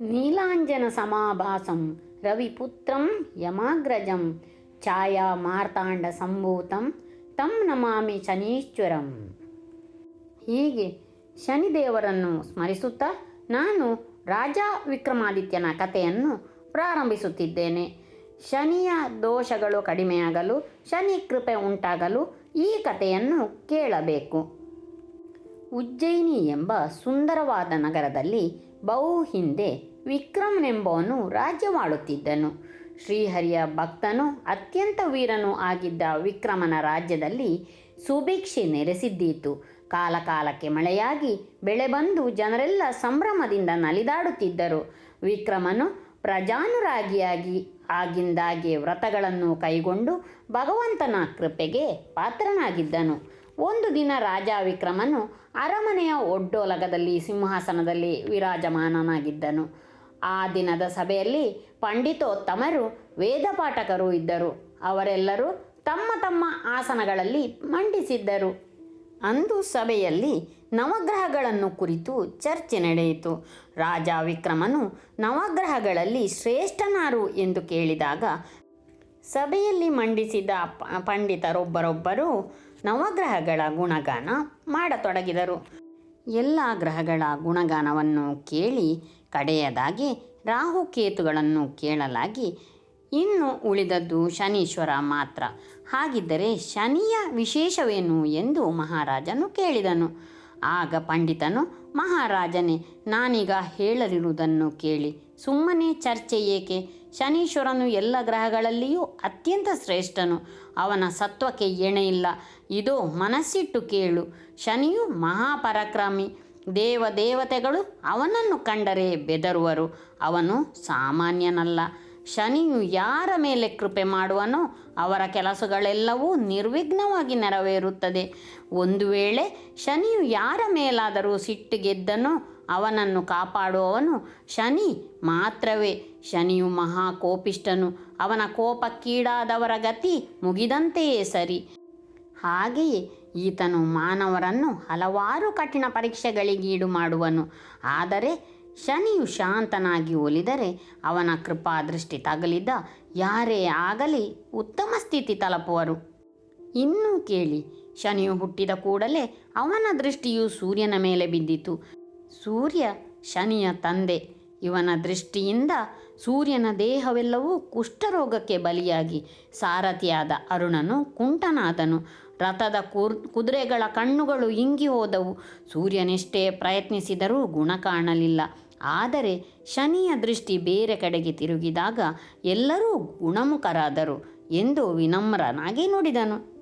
ನೀಲಾಂಜನ ಸಮಾಭಾಸಂ ರವಿಪುತ್ರಂ ಯಮಾಗ್ರಜಂ ಛಾಯಾ ಮಾರ್ತಾಂಡ ಸಂಭೂತಂ ತಂ ನಮಾಮಿ ಶನೀಶ್ವರಂ. ಹೀಗೆ ಶನಿದೇವರನ್ನು ಸ್ಮರಿಸುತ್ತಾ ನಾನು ರಾಜ ವಿಕ್ರಮಾದಿತ್ಯನ ಕಥೆಯನ್ನು ಪ್ರಾರಂಭಿಸುತ್ತಿದ್ದೇನೆ. ಶನಿಯ ದೋಷಗಳು ಕಡಿಮೆಯಾಗಲು, ಶನಿ ಕೃಪೆ ಉಂಟಾಗಲು ಈ ಕಥೆಯನ್ನು ಕೇಳಬೇಕು. ಉಜ್ಜಯಿನಿ ಎಂಬ ಸುಂದರವಾದ ನಗರದಲ್ಲಿ ಬಹು ಹಿಂದೆ ವಿಕ್ರಮನೆಂಬವನು ರಾಜ್ಯವಾಳುತ್ತಿದ್ದನು ಶ್ರೀಹರಿಯ ಭಕ್ತನು ಅತ್ಯಂತ ವೀರನು ಆಗಿದ್ದ ವಿಕ್ರಮನ ರಾಜ್ಯದಲ್ಲಿ ಸುಭಿಕ್ಷೆ ನೆಲೆಸಿದ್ದೀತು ಕಾಲಕಾಲಕ್ಕೆ ಮಳೆಯಾಗಿ ಬೆಳೆ ಬಂದು ಜನರೆಲ್ಲ ಸಂಭ್ರಮದಿಂದ ನಲಿದಾಡುತ್ತಿದ್ದರು. ವಿಕ್ರಮನು ಪ್ರಜಾನುರಾಗಿಯಾಗಿ ಆಗಿಂದಾಗೆ ವ್ರತಗಳನ್ನು ಕೈಗೊಂಡು ಭಗವಂತನ ಕೃಪೆಗೆ ಪಾತ್ರನಾಗಿದ್ದನು. ಒಂದು ದಿನ ರಾಜ ವಿಕ್ರಮನು ಅರಮನೆಯ ಒಡ್ಡೋಲಗದಲ್ಲಿ ಸಿಂಹಾಸನದಲ್ಲಿ ವಿರಾಜಮಾನನಾಗಿದ್ದನು. ಆ ದಿನದ ಸಭೆಯಲ್ಲಿ ಪಂಡಿತೋತ್ತಮರು, ವೇದಪಾಠಕರು ಇದ್ದರು. ಅವರೆಲ್ಲರೂ ತಮ್ಮ ತಮ್ಮ ಆಸನಗಳಲ್ಲಿ ಮಂಡಿಸಿದ್ದರು. ಅಂದು ಸಭೆಯಲ್ಲಿ ನವಗ್ರಹಗಳನ್ನು ಕುರಿತು ಚರ್ಚೆ ನಡೆಯಿತು. ರಾಜ ವಿಕ್ರಮನು ನವಗ್ರಹಗಳಲ್ಲಿ ಶ್ರೇಷ್ಠನಾರು ಎಂದು ಕೇಳಿದಾಗ ಸಭೆಯಲ್ಲಿ ಮಂಡಿಸಿದ ಪಂಡಿತರೊಬ್ಬರೊಬ್ಬರು ನವಗ್ರಹಗಳ ಗುಣಗಾನ ಮಾಡತೊಡಗಿದರು. ಎಲ್ಲ ಗ್ರಹಗಳ ಗುಣಗಾನವನ್ನು ಕೇಳಿ ಕಡೆಯದಾಗಿ ರಾಹುಕೇತುಗಳನ್ನು ಕೇಳಲಾಗಿ, ಇನ್ನು ಉಳಿದದ್ದು ಶನೀಶ್ವರ ಮಾತ್ರ. ಹಾಗಿದ್ದರೆ ಶನಿಯ ವಿಶೇಷವೇನು ಎಂದು ಮಹಾರಾಜನು ಕೇಳಿದನು. ಆಗ ಪಂಡಿತನು, ಮಹಾರಾಜನೇ, ನಾನೀಗ ಹೇಳಲಿರುವುದನ್ನು ಕೇಳಿ, ಸುಮ್ಮನೆ ಚರ್ಚೆ ಏಕೆ? ಶನೀಶ್ವರನು ಎಲ್ಲ ಗ್ರಹಗಳಲ್ಲಿಯೂ ಅತ್ಯಂತ ಶ್ರೇಷ್ಠನು. ಅವನ ಸತ್ವಕ್ಕೆ ಎಣೆಯಿಲ್ಲ. ಇದು ಮನಸ್ಸಿಟ್ಟು ಕೇಳು. ಶನಿಯು ಮಹಾಪರಾಕ್ರಮಿ. ದೇವ ದೇವತೆಗಳು ಅವನನ್ನು ಕಂಡರೆ ಬೆದರುವರು. ಅವನು ಸಾಮಾನ್ಯನಲ್ಲ. ಶನಿಯು ಯಾರ ಮೇಲೆ ಕೃಪೆ ಮಾಡುವನೋ ಅವರ ಕೆಲಸಗಳೆಲ್ಲವೂ ನಿರ್ವಿಘ್ನವಾಗಿ ನೆರವೇರುತ್ತದೆ. ಒಂದು ವೇಳೆ ಶನಿಯು ಯಾರ ಮೇಲಾದರೂ ಸಿಟ್ಟು ಗೆದ್ದನೋ ಅವನನ್ನು ಕಾಪಾಡುವವನು ಶನಿ ಮಾತ್ರವೇ. ಶನಿಯು ಮಹಾ ಕೋಪಿಷ್ಠನು. ಅವನ ಕೋಪಕ್ಕೀಡಾದವರ ಗತಿ ಮುಗಿದಂತೆಯೇ ಸರಿ. ಹಾಗೆಯೇ ಈತನು ಮಾನವರನ್ನು ಹಲವಾರು ಕಠಿಣ ಪರೀಕ್ಷೆಗಳಿಗೀಡು ಮಾಡುವನು ಆದರೆ ಶನಿಯು ಶಾಂತನಾಗಿ ಒಲಿದರೆ ಅವನ ಕೃಪಾ ದೃಷ್ಟಿ ತಗಲಿದ ಯಾರೇ ಆಗಲಿ ಉತ್ತಮ ಸ್ಥಿತಿ ತಲುಪುವರು. ಇನ್ನೂ ಕೇಳಿ, ಶನಿಯು ಹುಟ್ಟಿದ ಕೂಡಲೇ ಅವನ ದೃಷ್ಟಿಯು ಸೂರ್ಯನ ಮೇಲೆ ಬಿದ್ದಿತು. ಸೂರ್ಯ ಶನಿಯ ತಂದೆ. ಇವನ ದೃಷ್ಟಿಯಿಂದ ಸೂರ್ಯನ ದೇಹವೆಲ್ಲವೂ ಕುಷ್ಠರೋಗಕ್ಕೆ ಬಲಿಯಾಗಿ. ಸಾರಥಿಯಾದ ಅರುಣನು ಕುಂಟನಾದನು ರಥದ ಕುರ್, ಕುದುರೆಗಳ ಕಣ್ಣುಗಳು ಇಂಗಿ ಹೋದವು. ಸೂರ್ಯನೆಷ್ಟೇ ಪ್ರಯತ್ನಿಸಿದರೂ ಗುಣ ಕಾಣಲಿಲ್ಲ. ಆದರೆ ಶನಿಯ ದೃಷ್ಟಿ ಬೇರೆ ಕಡೆಗೆ ತಿರುಗಿದಾಗ ಎಲ್ಲರೂ ಗುಣಮುಖರಾದರು ಎಂದು ವಿನಮ್ರನಾಗಿ ನುಡಿದನು.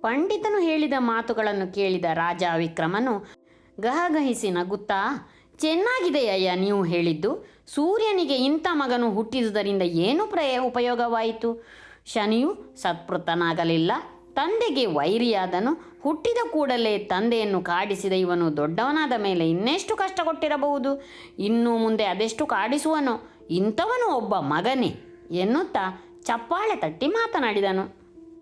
ಪಂಡಿತನು ಹೇಳಿದ ಮಾತುಗಳನ್ನು ಕೇಳಿದ ರಾಜ ವಿಕ್ರಮನು, ಗಹಗಹಿಸಿ ನಗುತ್ತಾ ಚೆನ್ನಾಗಿದೆಯಯ್ಯ ನೀವು ಹೇಳಿದ್ದು. ಸೂರ್ಯನಿಗೆ ಇಂಥ ಮಗನು ಹುಟ್ಟಿದುದರಿಂದ ಏನು ಪ್ರಯ, ಉಪಯೋಗವಾಯಿತು? ಶನಿಯು ಸತ್ಪೃತನಾಗಲಿಲ್ಲ ತಂದೆಗೆ ವೈರಿಯಾದನು. ಹುಟ್ಟಿದ ಕೂಡಲೇ ತಂದೆಯನ್ನು ಕಾಡಿಸಿದ ಇವನು ದೊಡ್ಡವನಾದ ಮೇಲೆ ಇನ್ನೆಷ್ಟು ಕಷ್ಟ ಕೊಟ್ಟಿರಬಹುದು ಇನ್ನು ಮುಂದೆ ಅದೆಷ್ಟು ಕಾಡಿಸುವನು? ಇಂಥವನು ಒಬ್ಬ ಮಗನೇ ಎನ್ನುತ್ತಾ ಚಪ್ಪಾಳೆ ತಟ್ಟಿ ಮಾತನಾಡಿದನು.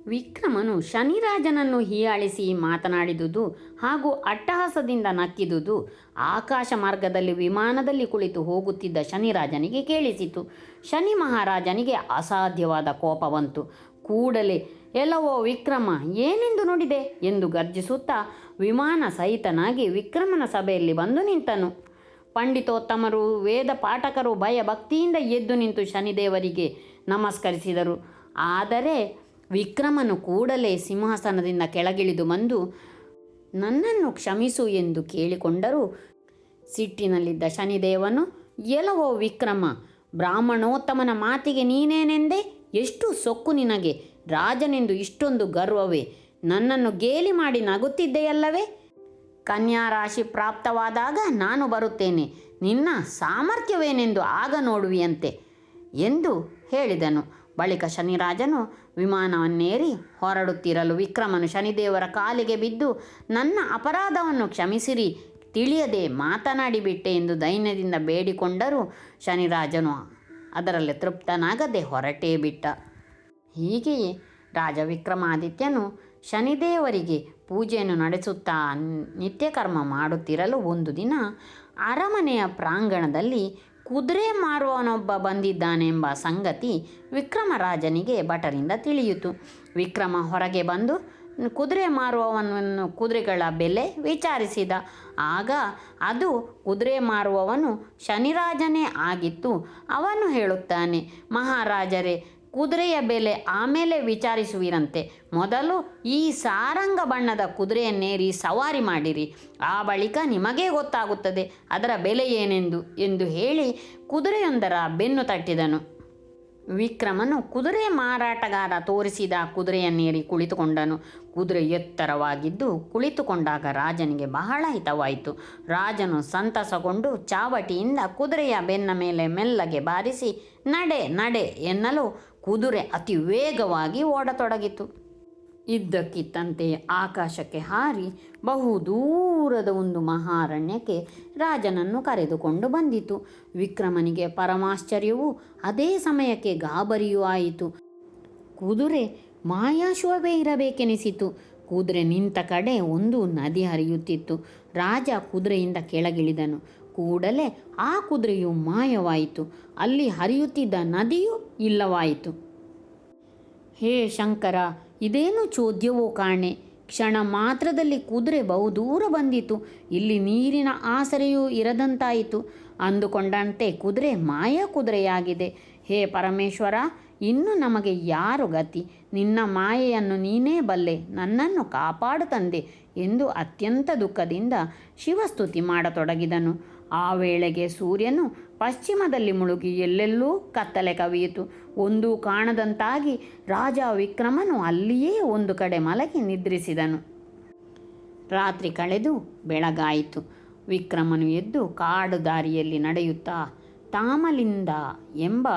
ವಿಕ್ರಮನು ಶನಿರಾಜನನ್ನು ಹೀಯಾಳಿಸಿ ಮಾತನಾಡಿದುದು ಹಾಗೂ ಅಟ್ಟಹಾಸದಿಂದ ನಕ್ಕಿದುದು. ಆಕಾಶ ಮಾರ್ಗದಲ್ಲಿ ವಿಮಾನದಲ್ಲಿ ಕುಳಿತು ಹೋಗುತ್ತಿದ್ದ ಶನಿರಾಜನಿಗೆ ಕೇಳಿಸಿತು. ಶನಿ ಮಹಾರಾಜನಿಗೆ ಅಸಾಧ್ಯವಾದ ಕೋಪ ಬಂತು ಕೂಡಲೇ, ಎಲ್ಲವೋ ವಿಕ್ರಮ, ಏನೆಂದು ನೋಡಿದೆ ಎಂದು ಗರ್ಜಿಸುತ್ತಾ ವಿಮಾನ ಸಹಿತನಾಗಿ ವಿಕ್ರಮನ ಸಭೆಯಲ್ಲಿ ಬಂದು ನಿಂತನು. ಪಂಡಿತೋತ್ತಮರು, ವೇದ ಪಾಠಕರು ಭಯ ಭಕ್ತಿಯಿಂದ ಎದ್ದು ನಿಂತು ಶನಿದೇವರಿಗೆ ನಮಸ್ಕರಿಸಿದರು. ಆದರೆ ವಿಕ್ರಮನು ಕೂಡಲೇ ಸಿಂಹಾಸನದಿಂದ ಕೆಳಗಿಳಿದು ಬಂದು, ನನ್ನನ್ನು ಕ್ಷಮಿಸು ಎಂದು ಕೇಳಿಕೊಂಡರೂ, ಸಿಟ್ಟಿನಲ್ಲಿದ್ದ ಶನಿದೇವನು ಎಲವೋ ವಿಕ್ರಮ, ಬ್ರಾಹ್ಮಣೋತ್ತಮನ ಮಾತಿಗೆ ನೀನೇನೆಂದೆ? ಎಷ್ಟು ಸೊಕ್ಕು ನಿನಗೆ? ರಾಜನೆಂದು ಇಷ್ಟೊಂದು ಗರ್ವವೇ? ನನ್ನನ್ನು ಗೇಲಿ ಮಾಡಿ ನಗುತ್ತಿದ್ದೆಯಲ್ಲವೇ? ಕನ್ಯಾ ರಾಶಿ ಪ್ರಾಪ್ತವಾದಾಗ ನಾನು ಬರುತ್ತೇನೆ. ನಿನ್ನ ಸಾಮರ್ಥ್ಯವೇನೆಂದು ಆಗ ನೋಡುವಿಯಂತೆ ಎಂದು ಹೇಳಿದನು. ಬಳಿಕ ಶನಿರಾಜನು ವಿಮಾನವನ್ನೇರಿ ಹೊರಡುತ್ತಿರಲು ವಿಕ್ರಮನು ಶನಿದೇವರ ಕಾಲಿಗೆ ಬಿದ್ದು, ನನ್ನ ಅಪರಾಧವನ್ನು ಕ್ಷಮಿಸಿರಿ, ತಿಳಿಯದೆ ಮಾತನಾಡಿಬಿಟ್ಟೆ ಎಂದು ದೈನ್ಯದಿಂದ ಬೇಡಿಕೊಂಡರೂ ಶನಿರಾಜನು ಅದರಲ್ಲಿ ತೃಪ್ತನಾಗದೆ ಹೊರಟೇ ಬಿಟ್ಟ. ಹೀಗೆಯೇ ರಾಜ ವಿಕ್ರಮಾದಿತ್ಯನು ಶನಿದೇವರಿಗೆ ಪೂಜೆಯನ್ನು ನಡೆಸುತ್ತಾ ನಿತ್ಯಕರ್ಮ ಮಾಡುತ್ತಿರಲು ಒಂದು ದಿನ ಅರಮನೆಯ ಪ್ರಾಂಗಣದಲ್ಲಿ ಕುದುರೆ ಮಾರುವವನೊಬ್ಬ ಬಂದಿದ್ದಾನೆಂಬ ಸಂಗತಿ ವಿಕ್ರಮರಾಜನಿಗೆ ಭಟರಿಂದ ತಿಳಿಯಿತು. ವಿಕ್ರಮ ಹೊರಗೆ ಬಂದು ಕುದುರೆ ಮಾರುವವನನ್ನು ಕುದುರೆಗಳ ಬೆಲೆ ವಿಚಾರಿಸಿದ. ಆಗ ಅದು ಕುದುರೆ ಮಾರುವವನು ಶನಿರಾಜನೇ ಆಗಿತ್ತು. ಅವನು ಹೇಳುತ್ತಾನೆ, ಮಹಾರಾಜರೇ ಕುದುರೆಯ ಬೆಲೆ ಆಮೇಲೆ ವಿಚಾರಿಸುವಿರಂತೆ. ಮೊದಲು ಈ ಸಾರಂಗ ಬಣ್ಣದ ಕುದುರೆಯನ್ನೇರಿ ಸವಾರಿ ಮಾಡಿರಿ. ಆ ಬಳಿಕ ನಿಮಗೇ ಗೊತ್ತಾಗುತ್ತದೆ ಅದರ ಬೆಲೆ ಏನೆಂದು ಎಂದು ಹೇಳಿ ಕುದುರೆಯೊಂದರ ಬೆನ್ನು ತಟ್ಟಿದನು. ವಿಕ್ರಮನು ಕುದುರೆ ಮಾರಾಟಗಾರ ತೋರಿಸಿದ ಕುದುರೆಯನ್ನೇರಿ ಕುಳಿತುಕೊಂಡನು. ಕುದುರೆ ಎತ್ತರವಾಗಿದ್ದು ಕುಳಿತುಕೊಂಡಾಗ ರಾಜನಿಗೆ ಬಹಳ ಹಿತವಾಯಿತು. ರಾಜನು ಸಂತಸಗೊಂಡು ಚಾವಟಿಯಿಂದ ಕುದುರೆಯ ಬೆನ್ನ ಮೇಲೆ ಮೆಲ್ಲಗೆ ಬಾರಿಸಿ, ನಡೆ ನಡೆ ಎನ್ನಲು ಕುದುರೆ ಅತಿ ವೇಗವಾಗಿ ಓಡತೊಡಗಿತು. ಇದ್ದಕ್ಕಿದ್ದಂತೆ ಆಕಾಶಕ್ಕೆ ಹಾರಿ ಬಹುದೂರದ ಒಂದು ಮಹಾರಣ್ಯಕ್ಕೆ ರಾಜನನ್ನು ಕರೆದುಕೊಂಡು ಬಂದಿತು. ವಿಕ್ರಮನಿಗೆ ಪರಮಾಶ್ಚರ್ಯವೂ ಅದೇ ಸಮಯಕ್ಕೆ ಗಾಬರಿಯೂ ಆಯಿತು. ಕುದುರೆ ಮಾಯಾಶುವವೇ ಇರಬೇಕೆನಿಸಿತು. ಕುದುರೆ ನಿಂತ ಕಡೆ ಒಂದು ನದಿ ಹರಿಯುತ್ತಿತ್ತು. ರಾಜ ಕುದುರೆಯಿಂದ ಕೆಳಗಿಳಿದನು. ಕೂಡಲೇ ಆ ಕುದುರೆಯು ಮಾಯವಾಯಿತು. ಅಲ್ಲಿ ಹರಿಯುತ್ತಿದ್ದ ನದಿಯೂ ಇಲ್ಲವಾಯಿತು. ಹೇ ಶಂಕರ, ಇದೇನು ಚೋದ್ಯವೋ ಕಾಣೆ? ಕ್ಷಣ ಮಾತ್ರದಲ್ಲಿ ಕುದುರೆ ಬಹುದೂರ ಬಂದಿತು. ಇಲ್ಲಿ ನೀರಿನ ಆಸರೆಯೂ ಇರದಂತಾಯಿತು. ಅಂದುಕೊಂಡಂತೆ ಕುದುರೆ ಮಾಯ ಕುದುರೆಯಾಗಿದೆ. ಹೇ ಪರಮೇಶ್ವರ, ಇನ್ನು ನಮಗೆ ಯಾರು ಗತಿ? ನಿನ್ನ ಮಾಯೆಯನ್ನು ನೀನೇ ಬಲ್ಲೆ, ನನ್ನನ್ನು ಕಾಪಾಡು ತಂದೆ ಎಂದು ಅತ್ಯಂತ ದುಃಖದಿಂದ ಶಿವಸ್ತುತಿ ಮಾಡತೊಡಗಿದನು. ಆ ವೇಳೆಗೆ ಸೂರ್ಯನು ಪಶ್ಚಿಮದಲ್ಲಿ ಮುಳುಗಿ ಎಲ್ಲೆಲ್ಲೂ ಕತ್ತಲೆ ಕವಿಯಿತು. ಒಂದೂ ಕಾಣದಂತಾಗಿ ರಾಜ ವಿಕ್ರಮನು ಅಲ್ಲಿಯೇ ಒಂದು ಕಡೆ ಮಲಗಿ ನಿದ್ರಿಸಿದನು. ರಾತ್ರಿ ಕಳೆದು ಬೆಳಗಾಯಿತು. ವಿಕ್ರಮನು ಎದ್ದು ಕಾಡು ದಾರಿಯಲ್ಲಿ ನಡೆಯುತ್ತಾ ತಾಮಲಿಂದ ಎಂಬ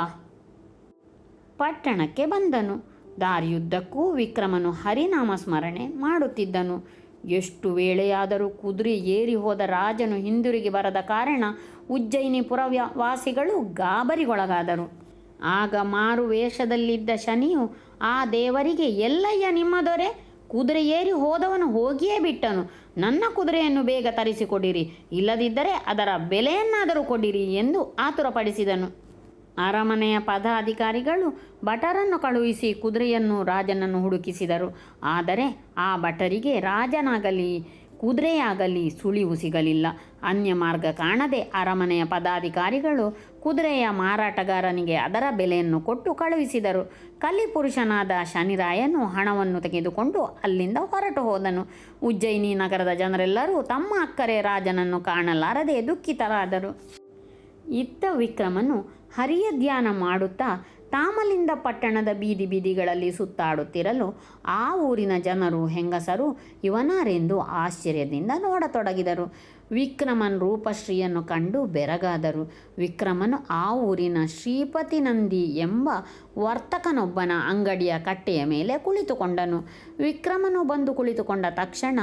ಪಟ್ಟಣಕ್ಕೆ ಬಂದನು. ದಾರಿಯುದ್ದಕ್ಕೂ ವಿಕ್ರಮನು ಹರಿನಾಮ ಸ್ಮರಣೆ ಮಾಡುತ್ತಿದ್ದನು. ಎಷ್ಟು ವೇಳೆಯಾದರೂ ಕುದುರೆ ಏರಿ ಹೋದ ರಾಜನು ಹಿಂದಿರುಗಿ ಬರದ ಕಾರಣ ಉಜ್ಜಯಿನಿಪುರ ವಾಸಿಗಳು ಗಾಬರಿಗೊಳಗಾದರು. ಆಗ ಮಾರು ವೇಷದಲ್ಲಿದ್ದ ಶನಿಯು ಆ ದೇವರಿಗೆ, ಎಲ್ಲಯ್ಯ, ನಿಮ್ಮ ದೊರೆ, ಕುದುರೆ ಏರಿ ಹೋದವನು ಹೋಗಿಯೇ ಬಿಟ್ಟನು. ನನ್ನ ಕುದುರೆಯನ್ನು ಬೇಗ ತರಿಸಿಕೊಡಿರಿ. ಇಲ್ಲದಿದ್ದರೆ ಅದರ ಬೆಲೆಯನ್ನಾದರೂ ಕೊಡಿರಿ ಎಂದು ಆತುರಪಡಿಸಿದನು. ಅರಮನೆಯ ಪದಾಧಿಕಾರಿಗಳು ಭಟರನ್ನು ಕಳುಹಿಸಿ ಕುದುರೆಯನ್ನು ರಾಜನನ್ನು ಹುಡುಕಿಸಿದರು. ಆದರೆ ಆ ಭಟರಿಗೆ ರಾಜನಾಗಲಿ, ಕುದುರೆಯಾಗಲಿ ಸುಳಿವು ಸಿಗಲಿಲ್ಲ. ಅನ್ಯ ಮಾರ್ಗ ಕಾಣದೆ ಅರಮನೆಯ ಪದಾಧಿಕಾರಿಗಳು ಕುದುರೆಯ ಮಾರಾಟಗಾರನಿಗೆ ಅದರ ಬೆಲೆಯನ್ನು ಕೊಟ್ಟು ಕಳುಹಿಸಿದರು. ಕಲಿಪುರುಷನಾದ ಶನಿರಾಯನು ಹಣವನ್ನು ತೆಗೆದುಕೊಂಡು ಅಲ್ಲಿಂದ ಹೊರಟು ಹೋದನು. ಉಜ್ಜಯಿನಿ ನಗರದ ಜನರೆಲ್ಲರೂ ತಮ್ಮ ಅಕ್ಕರೆ ರಾಜನನ್ನು ಕಾಣಲಾರದೆ ದುಃಖಿತರಾದರು. ಇತ್ತ ವಿಕ್ರಮನು ಹರಿಯ ಧ್ಯಾನ ಮಾಡುತ್ತಾ ತಾಮಲಿಂದ ಪಟ್ಟಣದ ಬೀದಿ ಬೀದಿಗಳಲ್ಲಿ ಸುತ್ತಾಡುತ್ತಿರಲು ಆ ಊರಿನ ಜನರು, ಹೆಂಗಸರು ಇವನಾರೆಂದು ಆಶ್ಚರ್ಯದಿಂದ ನೋಡತೊಡಗಿದರು. ವಿಕ್ರಮನ್ ರೂಪಶ್ರೀಯನ್ನು ಕಂಡು ಬೆರಗಾದರು. ವಿಕ್ರಮನು ಆ ಊರಿನ ಶ್ರೀಪತಿ ನಂದಿ ಎಂಬ ವರ್ತಕನೊಬ್ಬನ ಅಂಗಡಿಯ ಕಟ್ಟೆಯ ಮೇಲೆ ಕುಳಿತುಕೊಂಡನು. ವಿಕ್ರಮನು ಬಂದು ಕುಳಿತುಕೊಂಡ ತಕ್ಷಣ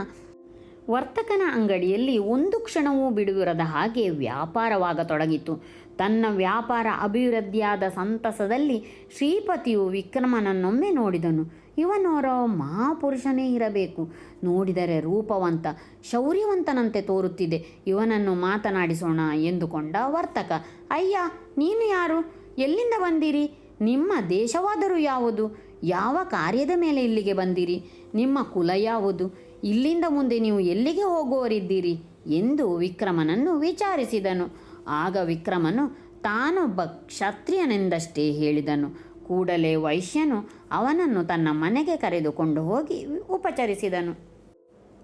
ವರ್ತಕನ ಅಂಗಡಿಯಲ್ಲಿ ಒಂದು ಕ್ಷಣವೂ ಬಿಡುವಿರದ ಹಾಗೆ ವ್ಯಾಪಾರವಾಗತೊಡಗಿತು. ತನ್ನ ವ್ಯಾಪಾರ ಅಭಿವೃದ್ಧಿಯಾದ ಸಂತಸದಲ್ಲಿ ಶ್ರೀಪತಿಯು ವಿಕ್ರಮನನ್ನೊಮ್ಮೆ ನೋಡಿದನು. ಇವನೋರ ಮಹಾಪುರುಷನೇ ಇರಬೇಕು. ನೋಡಿದರೆ ರೂಪವಂತ, ಶೌರ್ಯವಂತನಂತೆ ತೋರುತ್ತಿದೆ. ಇವನನ್ನು ಮಾತನಾಡಿಸೋಣ ಎಂದುಕೊಂಡ ವರ್ತಕ, ಅಯ್ಯ, ನೀನು ಯಾರು? ಎಲ್ಲಿಂದ ಬಂದಿರಿ? ನಿಮ್ಮ ದೇಶವಾದರೂ ಯಾವುದು? ಯಾವ ಕಾರ್ಯದ ಮೇಲೆ ಇಲ್ಲಿಗೆ ಬಂದಿರಿ? ನಿಮ್ಮ ಕುಲ ಯಾವುದು? ಇಲ್ಲಿಂದ ಮುಂದೆ ನೀವು ಎಲ್ಲಿಗೆ ಹೋಗುವರಿದ್ದೀರಿ ಎಂದು ವಿಕ್ರಮನನ್ನು ವಿಚಾರಿಸಿದನು. ಆಗ ವಿಕ್ರಮನು ತಾನೊಬ್ಬ ಕ್ಷತ್ರಿಯನೆಂದಷ್ಟೇ ಹೇಳಿದನು. ಕೂಡಲೇ ವೈಶ್ಯನು ಅವನನ್ನು ತನ್ನ ಮನೆಗೆ ಕರೆದುಕೊಂಡು ಹೋಗಿ ಉಪಚರಿಸಿದನು.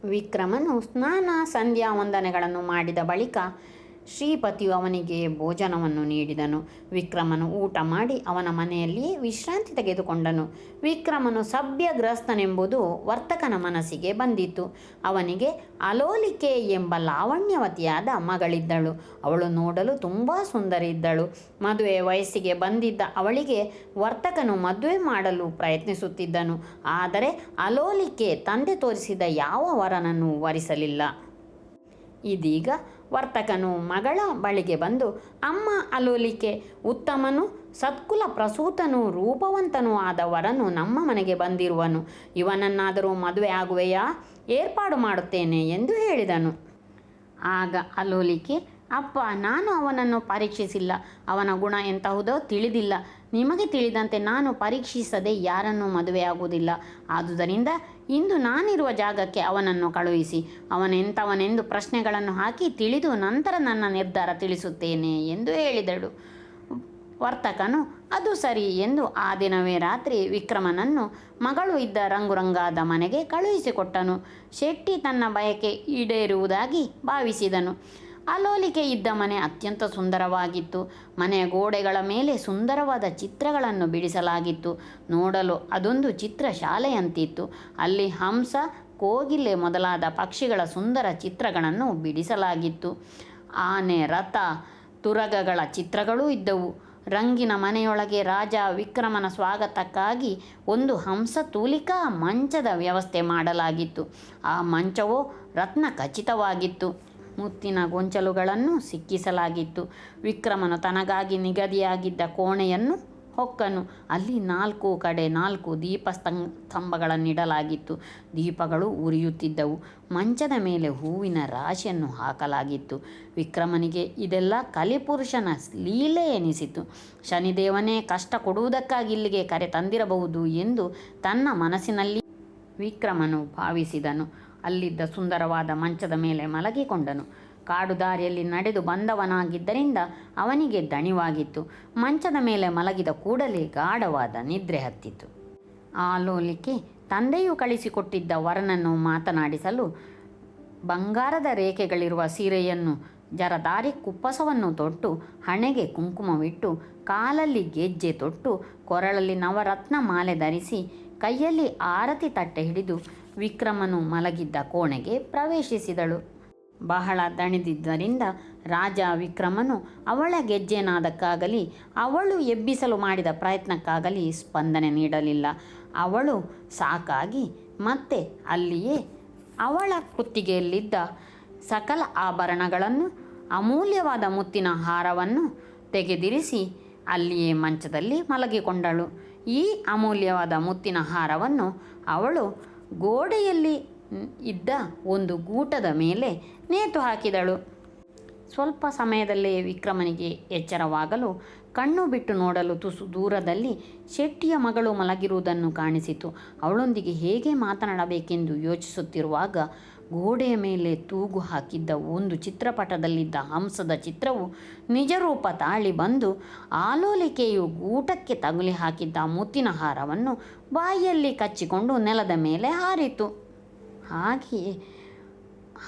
ವಿಕ್ರಮನು ಸ್ನಾನ ಸಂಧ್ಯಾ ವಂದನೆಗಳನ್ನು ಮಾಡಿದ ಬಳಿಕ ಶ್ರೀಪತಿಯು ಅವನಿಗೆ ಭೋಜನವನ್ನು ನೀಡಿದನು. ವಿಕ್ರಮನು ಊಟ ಮಾಡಿ ಅವನ ಮನೆಯಲ್ಲಿಯೇ ವಿಶ್ರಾಂತಿ ತೆಗೆದುಕೊಂಡನು. ವಿಕ್ರಮನು ಸಭ್ಯಗ್ರಸ್ತನೆಂಬುದು ವರ್ತಕನ ಮನಸ್ಸಿಗೆ ಬಂದಿತ್ತು ಅವನಿಗೆ ಅಲೋಲಿಕೆ ಎಂಬ ಲಾವಣ್ಯವತಿಯಾದ ಮಗಳಿದ್ದಳು. ಅವಳು ನೋಡಲು ತುಂಬ ಸುಂದರಿದ್ದಳು. ಮದುವೆ ವಯಸ್ಸಿಗೆ ಬಂದಿದ್ದ ಅವಳಿಗೆ ವರ್ತಕನು ಮದುವೆ ಮಾಡಲು ಪ್ರಯತ್ನಿಸುತ್ತಿದ್ದನು. ಆದರೆ ಅಲೋಲಿಕೆ ತಂದೆ ತೋರಿಸಿದ ಯಾವ ವರನನ್ನು ವರಿಸಲಿಲ್ಲ. ಇದೀಗ ವರ್ತಕನು ಮಗಳ ಬಳಿಗೆ ಬಂದು, ಅಮ್ಮ ಅಲೋಲಿಕೆ, ಉತ್ತಮನು, ಸತ್ಕುಲ ಪ್ರಸೂತನು, ರೂಪವಂತನೂ ಆದ ವರನು ನಮ್ಮ ಮನೆಗೆ ಬಂದಿರುವನು. ಇವನನ್ನಾದರೂ ಮದುವೆ ಆಗುವೆಯಾ? ಏರ್ಪಾಡು ಮಾಡುತ್ತೇನೆ ಎಂದು ಹೇಳಿದನು. ಆಗ ಅಲೋಲಿಕೆ, ಅಪ್ಪ, ನಾನು ಅವನನ್ನು ಪರೀಕ್ಷಿಸಿಲ್ಲ. ಅವನ ಗುಣ ಎಂತಹುದೋ ತಿಳಿದಿಲ್ಲ. ನಿಮಗೆ ತಿಳಿದಂತೆ ನಾನು ಪರೀಕ್ಷಿಸದೆ ಯಾರನ್ನೂ ಮದುವೆಯಾಗುವುದಿಲ್ಲ. ಆದುದರಿಂದ ಇಂದು ನಾನಿರುವ ಜಾಗಕ್ಕೆ ಅವನನ್ನು ಕಳುಹಿಸಿ ಅವನೆಂಥವನೆಂದು ಪ್ರಶ್ನೆಗಳನ್ನು ಹಾಕಿ ತಿಳಿದು ನಂತರ ನನ್ನ ನಿರ್ಧಾರ ತಿಳಿಸುತ್ತೇನೆ ಎಂದು ಹೇಳಿದಳು. ವರ್ತಕನು, ಅದು ಸರಿ ಎಂದು ಆ ದಿನವೇ ರಾತ್ರಿ ವಿಕ್ರಮನನ್ನು ಮಗಳು ಇದ್ದ ರಂಗುರಂಗಾದ ಮನೆಗೆ ಕಳುಹಿಸಿಕೊಟ್ಟನು. ಶೆಟ್ಟಿ ತನ್ನ ಬಯಕೆ ಈಡೇರುವುದಾಗಿ ಭಾವಿಸಿದನು. ಅಲೋಲಿಕೆ ಇದ್ದ ಮನೆ ಅತ್ಯಂತ ಸುಂದರವಾಗಿತ್ತು. ಮನೆಯ ಗೋಡೆಗಳ ಮೇಲೆ ಸುಂದರವಾದ ಚಿತ್ರಗಳನ್ನು ಬಿಡಿಸಲಾಗಿತ್ತು. ನೋಡಲು ಅದೊಂದು ಚಿತ್ರ ಶಾಲೆಯಂತಿತ್ತು. ಅಲ್ಲಿ ಹಂಸ, ಕೋಗಿಲೆ ಮೊದಲಾದ ಪಕ್ಷಿಗಳ ಸುಂದರ ಚಿತ್ರಗಳನ್ನು ಬಿಡಿಸಲಾಗಿತ್ತು. ಆನೆ, ರಥ, ತುರಗಗಳ ಚಿತ್ರಗಳೂ ಇದ್ದವು. ರಂಗಿನ ಮನೆಯೊಳಗೆ ರಾಜ ವಿಕ್ರಮನ ಸ್ವಾಗತಕ್ಕಾಗಿ ಒಂದು ಹಂಸ ತೂಲಿಕಾ ಮಂಚದ ವ್ಯವಸ್ಥೆ ಮಾಡಲಾಗಿತ್ತು. ಆ ಮಂಚವು ರತ್ನ ಖಚಿತವಾಗಿತ್ತು ಮುತ್ತಿನ ಗೊಂಚಲುಗಳನ್ನು ಸಿಕ್ಕಿಸಲಾಗಿತ್ತು. ವಿಕ್ರಮನು ತನಗಾಗಿ ನಿಗದಿಯಾಗಿದ್ದ ಕೋಣೆಯನ್ನು ಹೊಕ್ಕನು. ಅಲ್ಲಿ ನಾಲ್ಕು ಕಡೆ ನಾಲ್ಕು ದೀಪ ಸ್ತಂ- ಸ್ತಂಭಗಳನ್ನಿಡಲಾಗಿತ್ತು ದೀಪಗಳು ಉರಿಯುತ್ತಿದ್ದವು. ಮಂಚದ ಮೇಲೆ ಹೂವಿನ ರಾಶಿಯನ್ನು ಹಾಕಲಾಗಿತ್ತು. ವಿಕ್ರಮನಿಗೆ ಇದೆಲ್ಲ ಕಲಿಪುರುಷನ ಲೀಲೆ ಎನಿಸಿತು. ಶನಿದೇವನೇ ಕಷ್ಟ ಕೊಡುವುದಕ್ಕಾಗಿ ಇಲ್ಲಿಗೆ ಕರೆ ತಂದಿರಬಹುದು ಎಂದು ತನ್ನ ಮನಸ್ಸಿನಲ್ಲಿ ವಿಕ್ರಮನು ಭಾವಿಸಿದನು. ಅಲ್ಲಿದ್ದ ಸುಂದರವಾದ ಮಂಚದ ಮೇಲೆ ಮಲಗಿಕೊಂಡನು. ಕಾಡು ದಾರಿಯಲ್ಲಿ ನಡೆದು ಬಂದವನಾಗಿದ್ದರಿಂದ ಅವನಿಗೆ ದಣಿವಾಗಿತ್ತು. ಮಂಚದ ಮೇಲೆ ಮಲಗಿದ ಕೂಡಲೇ ಗಾಢವಾದ ನಿದ್ರೆ ಹತ್ತಿತು ಆಲೋಲಿಕೆ ತಂದೆಯು ಕಳಿಸಿಕೊಟ್ಟಿದ್ದ ವರನನ್ನು ಮಾತನಾಡಿಸಲು ಬಂಗಾರದ ರೇಖೆಗಳಿರುವ ಸೀರೆಯನ್ನು ಜರದಾರಿ ಕುಪ್ಪಸವನ್ನು ತೊಟ್ಟು ಹಣೆಗೆ ಕುಂಕುಮವಿಟ್ಟು ಕಾಲಲ್ಲಿ ಗೆಜ್ಜೆ ತೊಟ್ಟು ಕೊರಳಲ್ಲಿ ನವರತ್ನ ಮಾಲೆ ಧರಿಸಿ ಕೈಯಲ್ಲಿ ಆರತಿ ತಟ್ಟೆ ಹಿಡಿದು ವಿಕ್ರಮನು ಮಲಗಿದ್ದ ಕೋಣೆಗೆ ಪ್ರವೇಶಿಸಿದಳು. ಬಹಳ ದಣಿದಿದ್ದರಿಂದ ರಾಜ ವಿಕ್ರಮನು ಅವಳ ಗೆಜ್ಜೆನಾದಕ್ಕಾಗಲಿ, ಅವಳು ಎಬ್ಬಿಸಲು ಮಾಡಿದ ಪ್ರಯತ್ನಕ್ಕಾಗಲಿ ಸ್ಪಂದನೆ ನೀಡಲಿಲ್ಲ. ಅವಳು ಸಾಕಾಗಿ ಮತ್ತೆ ಅಲ್ಲಿಯೇ ಅವಳ ಕುತ್ತಿಗೆಯಲ್ಲಿದ್ದ ಸಕಲ ಆಭರಣಗಳನ್ನು, ಅಮೂಲ್ಯವಾದ ಮುತ್ತಿನ ಹಾರವನ್ನು ತೆಗೆದಿರಿಸಿ ಅಲ್ಲಿಯೇ ಮಂಚದಲ್ಲಿ ಮಲಗಿಕೊಂಡಳು. ಈ ಅಮೂಲ್ಯವಾದ ಮುತ್ತಿನ ಹಾರವನ್ನು ಅವಳು ಗೋಡೆಯಲ್ಲಿ ಇದ್ದ ಒಂದು ಗೂಟದ ಮೇಲೆ ನೇತು ಹಾಕಿದಳು. ಸ್ವಲ್ಪ ಸಮಯದಲ್ಲೇ ವಿಕ್ರಮನಿಗೆ ಎಚ್ಚರವಾಗಲು ಕಣ್ಣು ಬಿಟ್ಟು ನೋಡಲು ತುಸು ದೂರದಲ್ಲಿ ಶೆಟ್ಟಿಯ ಮಗಳು ಮಲಗಿರುವುದನ್ನು ಕಾಣಿಸಿತು. ಅವಳೊಂದಿಗೆ ಹೇಗೆ ಮಾತನಾಡಬೇಕೆಂದು ಯೋಚಿಸುತ್ತಿರುವಾಗ ಗೋಡೆಯ ಮೇಲೆ ತೂಗು ಹಾಕಿದ್ದ ಒಂದು ಚಿತ್ರಪಟದಲ್ಲಿದ್ದ ಹಂಸದ ಚಿತ್ರವು ನಿಜರೂಪ ತಾಳಿ ಬಂದು ಆಲೋಲಿಕೆಯು ಊಟಕ್ಕೆ ತಗುಲಿ ಹಾಕಿದ್ದ ಮುತ್ತಿನ ಹಾರವನ್ನು ಬಾಯಿಯಲ್ಲಿ ಕಚ್ಚಿಕೊಂಡು ನೆಲದ ಮೇಲೆ ಹಾರಿತು. ಹಾಗೆಯೇ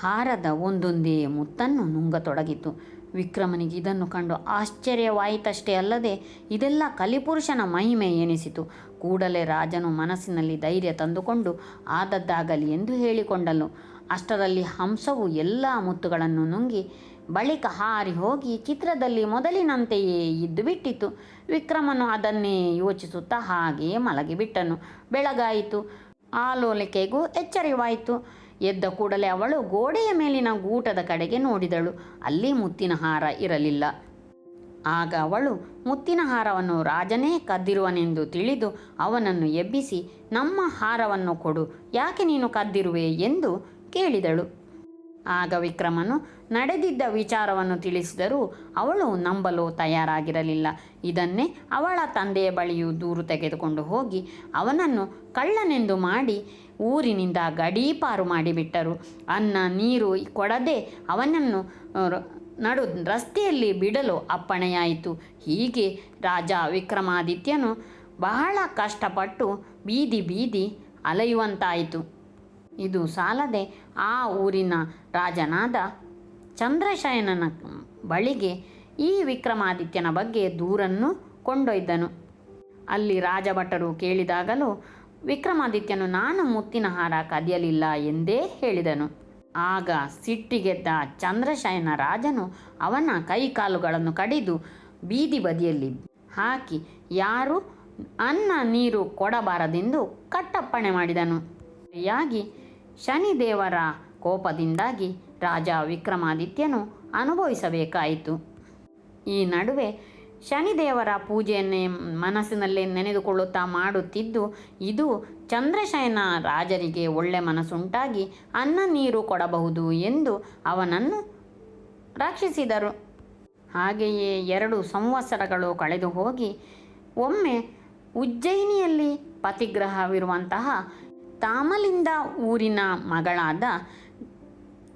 ಹಾರದ ಒಂದೊಂದೇ ಮುತ್ತನ್ನು ನುಂಗತೊಡಗಿತು. ವಿಕ್ರಮನಿಗೆ ಇದನ್ನು ಕಂಡು ಆಶ್ಚರ್ಯವಾಯಿತಷ್ಟೇ ಅಲ್ಲದೆ ಇದೆಲ್ಲ ಕಲಿಪುರುಷನ ಮಹಿಮೆ ಎನಿಸಿತು. ಕೂಡಲೇ ರಾಜನು ಮನಸ್ಸಿನಲ್ಲಿ ಧೈರ್ಯ ತಂದುಕೊಂಡು ಆದದ್ದಾಗಲಿ ಎಂದು ಹೇಳಿಕೊಂಡನು. ಅಷ್ಟರಲ್ಲಿ ಹಂಸವು ಎಲ್ಲ ಮುತ್ತುಗಳನ್ನು ನುಂಗಿ ಬಳಿಕ ಹಾರಿ ಹೋಗಿ ಚಿತ್ರದಲ್ಲಿ ಮೊದಲಿನಂತೆಯೇ ಇದ್ದು ಬಿಟ್ಟಿತು ವಿಕ್ರಮನು ಅದನ್ನೇ ಯೋಚಿಸುತ್ತಾ ಹಾಗೆಯೇ ಮಲಗಿಬಿಟ್ಟನು. ಬೆಳಗಾಯಿತು. ಆಲೋಲಿಕೆಗೂ ಎಚ್ಚರಿವಾಯಿತು. ಎದ್ದ ಕೂಡಲೇ ಅವಳು ಗೋಡೆಯ ಮೇಲಿನ ಗೂಟದ ಕಡೆಗೆ ನೋಡಿದಳು. ಅಲ್ಲಿ ಮುತ್ತಿನ ಹಾರ ಇರಲಿಲ್ಲ. ಆಗ ಅವಳು ಮುತ್ತಿನ ಹಾರವನ್ನು ರಾಜನೇ ಕದ್ದಿರುವನೆಂದು ತಿಳಿದು ಅವನನ್ನು ಎಬ್ಬಿಸಿ, ನಮ್ಮ ಹಾರವನ್ನು ಕೊಡು. ಯಾಕೆ ನೀನು ಕದ್ದಿರುವೆ? ಎಂದು ಕೇಳಿದಳು. ಆಗ ವಿಕ್ರಮನು ನಡೆದಿದ್ದ ವಿಚಾರವನ್ನು ತಿಳಿಸಿದರೂ ಅವಳು ನಂಬಲು ತಯಾರಾಗಿರಲಿಲ್ಲ. ಇದನ್ನೇ ಅವಳ ತಂದೆಯ ಬಳಿಯೂ ದೂರು ತೆಗೆದುಕೊಂಡು ಹೋಗಿ ಅವನನ್ನು ಕಳ್ಳನೆಂದು ಮಾಡಿ ಊರಿನಿಂದ ಗಡೀಪಾರು ಮಾಡಿಬಿಟ್ಟರು. ಅನ್ನ, ನೀರು ಕೊಡದೆ ಅವನನ್ನು ನಡು ರಸ್ತೆಯಲ್ಲಿ ಬಿಡಲು ಅಪ್ಪಣೆಯಾಯಿತು. ಹೀಗೆ ರಾಜ ವಿಕ್ರಮಾದಿತ್ಯನು ಬಹಳ ಕಷ್ಟಪಟ್ಟು ಬೀದಿ ಬೀದಿ ಅಲೆಯುವಂತಾಯಿತು. ಇದು ಸಾಲದೆ ಆ ಊರಿನ ರಾಜನಾದ ಚಂದ್ರಶಯನನ ಬಳಿಗೆ ಈ ವಿಕ್ರಮಾದಿತ್ಯನ ಬಗ್ಗೆ ದೂರನ್ನು ಕೊಂಡೊಯ್ದನು. ಅಲ್ಲಿ ರಾಜಭಟರು ಕೇಳಿದಾಗಲೂ ವಿಕ್ರಮಾದಿತ್ಯನು, ನಾನು ಮುತ್ತಿನ ಹಾರ ಕದಿಯಲಿಲ್ಲ ಎಂದೇ ಹೇಳಿದನು. ಆಗ ಸಿಟ್ಟಿಗೆದ್ದ ಚಂದ್ರಶಯನ ರಾಜನು ಅವನ ಕೈಕಾಲುಗಳನ್ನು ಕಡಿದು ಬೀದಿ ಬದಿಯಲ್ಲಿ ಹಾಕಿ, ಯಾರು ಅನ್ನ ನೀರು ಕೊಡಬಾರದೆಂದು ಕಟ್ಟಪ್ಪಣೆ ಮಾಡಿದನು. ಸರಿಯಾಗಿ ಶನಿದೇವರ ಕೋಪದಿಂದಾಗಿ ರಾಜ ವಿಕ್ರಮಾದಿತ್ಯನು ಅನುಭವಿಸಬೇಕಾಯಿತು. ಈ ನಡುವೆ ಶನಿದೇವರ ಪೂಜೆಯನ್ನೇ ಮನಸ್ಸಿನಲ್ಲೇ ನೆನೆದುಕೊಳ್ಳುತ್ತಾ ಮಾಡುತ್ತಿದ್ದು, ಇದು ಚಂದ್ರಶಯನ ರಾಜನಿಗೆ ಒಳ್ಳೆ ಮನಸ್ಸುಂಟಾಗಿ ಅನ್ನ ನೀರು ಕೊಡಬಹುದು ಎಂದು ಅವನನ್ನು ರಕ್ಷಿಸಿದರು. ಹಾಗೆಯೇ ಎರಡು ಸಂವತ್ಸರಗಳು ಕಳೆದು ಹೋಗಿ ಒಮ್ಮೆ ಉಜ್ಜಯಿನಿಯಲ್ಲಿ ಪತಿಗ್ರಹವಿರುವಂತಹ ತಾಮಲಿಂದ ಊರಿನ ಮಗಳಾದ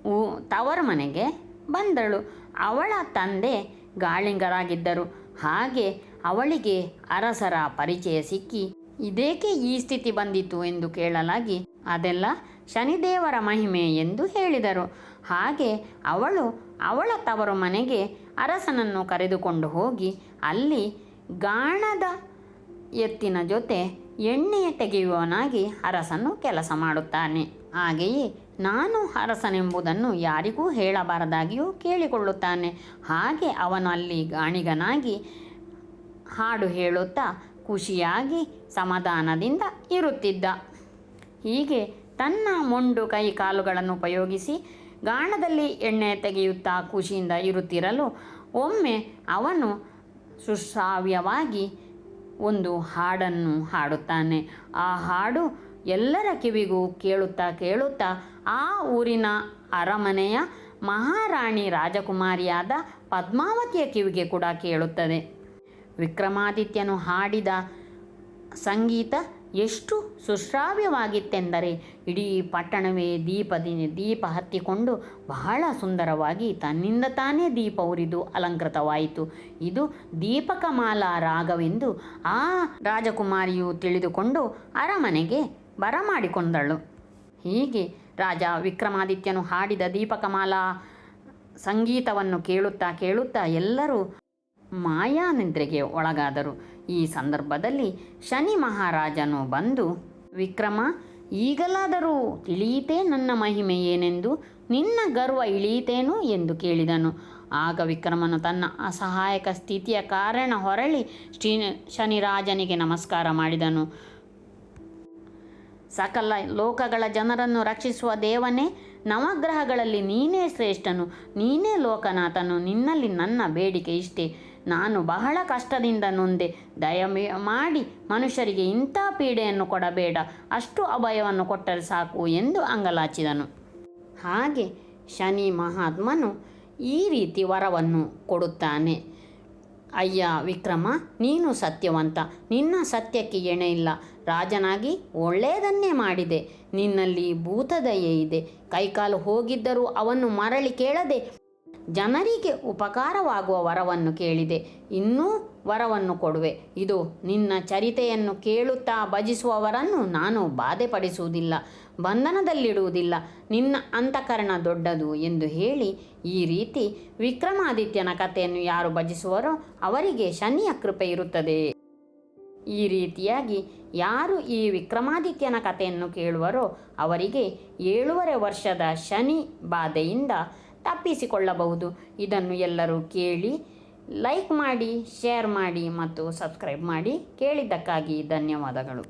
ಊ ತವರ ಮನೆಗೆ ಬಂದಳು. ಅವಳ ತಂದೆ ಗಾಳಿಂಗರಾಗಿದ್ದರು. ಹಾಗೆ ಅವಳಿಗೆ ಅರಸರ ಪರಿಚಯ ಸಿಕ್ಕಿ, ಇದೇಕೆ ಈ ಸ್ಥಿತಿ ಬಂದಿತು ಎಂದು ಕೇಳಲಾಗಿ, ಅದೆಲ್ಲ ಶನಿದೇವರ ಮಹಿಮೆ ಎಂದು ಹೇಳಿದರು. ಹಾಗೆ ಅವಳು ಅವಳ ತವರು ಮನೆಗೆ ಅರಸನನ್ನು ಕರೆದುಕೊಂಡು ಹೋಗಿ, ಅಲ್ಲಿ ಗಾಣದ ಎತ್ತಿನ ಜೊತೆ ಎಣ್ಣೆ ತೆಗೆಯುವವನಾಗಿ ಅರಸನು ಕೆಲಸ ಮಾಡುತ್ತಾನೆ. ಹಾಗೆಯೇ ನಾನು ಅರಸನೆಂಬುದನ್ನು ಯಾರಿಗೂ ಹೇಳಬಾರದಾಗಿಯೂ ಕೇಳಿಕೊಳ್ಳುತ್ತಾನೆ. ಹಾಗೆ ಅವನು ಅಲ್ಲಿ ಗಾಣಿಗನಾಗಿ ಹಾಡು ಹೇಳುತ್ತಾ ಖುಷಿಯಾಗಿ ಸಮಾಧಾನದಿಂದ ಇರುತ್ತಿದ್ದ. ಹೀಗೆ ತನ್ನ ಮೊಂಡು ಕೈ ಕಾಲುಗಳನ್ನು ಉಪಯೋಗಿಸಿ ಗಾಣದಲ್ಲಿ ಎಣ್ಣೆ ತೆಗೆಯುತ್ತಾ ಖುಷಿಯಿಂದ ಇರುತ್ತಿರಲು ಒಮ್ಮೆ ಅವನು ಸುಶ್ರಾವ್ಯವಾಗಿ ಒಂದು ಹಾಡನ್ನು ಹಾಡುತ್ತಾನೆ. ಆ ಹಾಡು ಎಲ್ಲರ ಕಿವಿಗೂ ಕೇಳುತ್ತಾ ಕೇಳುತ್ತಾ ಆ ಊರಿನ ಅರಮನೆಯ ಮಹಾರಾಣಿ ರಾಜಕುಮಾರಿಯಾದ ಪದ್ಮಾವತಿಯ ಕಿವಿಗೆ ಕೂಡ ಕೇಳುತ್ತದೆ. ವಿಕ್ರಮಾದಿತ್ಯನು ಹಾಡಿದ ಸಂಗೀತ ಎಷ್ಟು ಸುಶ್ರಾವ್ಯವಾಗಿತ್ತೆಂದರೆ ಇಡೀ ಪಟ್ಟಣವೇ ದೀಪದಿ ದೀಪ ಹತ್ತಿಕೊಂಡು ಬಹಳ ಸುಂದರವಾಗಿ ತನ್ನಿಂದ ತಾನೇ ದೀಪ ಉರಿದು ಅಲಂಕೃತವಾಯಿತು. ಇದು ದೀಪಕಮಾಲಾ ರಾಗವೆಂದು ಆ ರಾಜಕುಮಾರಿಯು ತಿಳಿದುಕೊಂಡು ಅರಮನೆಗೆ ಬರಮಾಡಿಕೊಂಡಳು. ಹೀಗೆ ರಾಜ ವಿಕ್ರಮಾದಿತ್ಯನು ಹಾಡಿದ ದೀಪಕಮಾಲಾ ಸಂಗೀತವನ್ನು ಕೇಳುತ್ತಾ ಕೇಳುತ್ತಾ ಎಲ್ಲರೂ ಮಾಯಾನಿದ್ರೆಗೆ ಒಳಗಾದರು. ಈ ಸಂದರ್ಭದಲ್ಲಿ ಶನಿ ಮಹಾರಾಜನು ಬಂದು, ವಿಕ್ರಮ, ಈಗಲಾದರೂ ತಿಳಿಯಿತೇ ನನ್ನ ಮಹಿಮೆ ಏನೆಂದು? ನಿನ್ನ ಗರ್ವ ಇಳಿಯಿತೇನು? ಎಂದು ಕೇಳಿದನು. ಆಗ ವಿಕ್ರಮನು ತನ್ನ ಅಸಹಾಯಕ ಸ್ಥಿತಿಯ ಕಾರಣ ಹೊರಳಿ ಶ್ರೀ ಶನಿರಾಜನಿಗೆ ನಮಸ್ಕಾರ ಮಾಡಿದನು. ಸಕಲ ಲೋಕಗಳ ಜನರನ್ನು ರಕ್ಷಿಸುವ ದೇವನೇ ನವಗ್ರಹಗಳಲ್ಲಿ ನೀನೇ ಶ್ರೇಷ್ಠನು, ನೀನೇ ಲೋಕನಾಥನು, ನಿನ್ನಲ್ಲಿ ನನ್ನ ಬೇಡಿಕೆ ಇಷ್ಟೇ. ನಾನು ಬಹಳ ಕಷ್ಟದಿಂದ ನೊಂದೆ, ದಯ ಮಾಡಿ ಮನುಷ್ಯರಿಗೆ ಇಂಥ ಪೀಡೆಯನ್ನು ಕೊಡಬೇಡ, ಅಷ್ಟು ಅಭಯವನ್ನು ಕೊಟ್ಟರೆ ಸಾಕು ಎಂದು ಅಂಗಲಾಚಿದನು. ಹಾಗೆ ಶನಿ ಮಹಾತ್ಮನು ಈ ರೀತಿ ವರವನ್ನು ಕೊಡುತ್ತಾನೆ. ಅಯ್ಯ ವಿಕ್ರಮ, ನೀನು ಸತ್ಯವಂತ. ನಿನ್ನ ಸತ್ಯಕ್ಕೆ ಎಣೆ ಇಲ್ಲ. ರಾಜನಾಗಿ ಒಳ್ಳೆಯದನ್ನೇ ಮಾಡಿದೆ. ನಿನ್ನಲ್ಲಿ ಭೂತದಯೆ ಇದೆ. ಕೈಕಾಲು ಹೋಗಿದ್ದರೂ ಅವನ್ನು ಮರಳಿ ಕೇಳದೆ ಜನರಿಗೆ ಉಪಕಾರವಾಗುವ ವರವನ್ನು ಕೇಳಿದೆ. ಇನ್ನೂ ವರವನ್ನು ಕೊಡುವೆ. ಇದು ನಿನ್ನ ಚರಿತೆಯನ್ನು ಕೇಳುತ್ತಾ ಭಜಿಸುವವರನ್ನು ನಾನು ಬಾಧೆಪಡಿಸುವುದಿಲ್ಲ, ಬಂಧನದಲ್ಲಿಡುವುದಿಲ್ಲ. ನಿನ್ನ ಅಂತಃಕರಣ ದೊಡ್ಡದು ಎಂದು ಹೇಳಿ ಈ ರೀತಿ ವಿಕ್ರಮಾದಿತ್ಯನ ಕಥೆಯನ್ನು ಯಾರು ಭಜಿಸುವರೋ ಅವರಿಗೆ ಶನಿಯ ಕೃಪೆ ಇರುತ್ತದೆ. ಈ ರೀತಿಯಾಗಿ ಯಾರು ಈ ವಿಕ್ರಮಾದಿತ್ಯನ ಕಥೆಯನ್ನು ಕೇಳುವರೋ ಅವರಿಗೆ ಏಳೂವರೆ ವರ್ಷದ ಶನಿ ಬಾಧೆಯಿಂದ ತಪ್ಪಿಸಿಕೊಳ್ಳಬಹುದು. ಇದನ್ನು ಎಲ್ಲರೂ ಕೇಳಿ ಲೈಕ್ ಮಾಡಿ ಶೇರ್ ಮಾಡಿ ಮತ್ತು ಸಬ್ಸ್ಕ್ರೈಬ್ ಮಾಡಿ ಕೇಳಿದ್ದಕ್ಕಾಗಿ ಧನ್ಯವಾದಗಳು.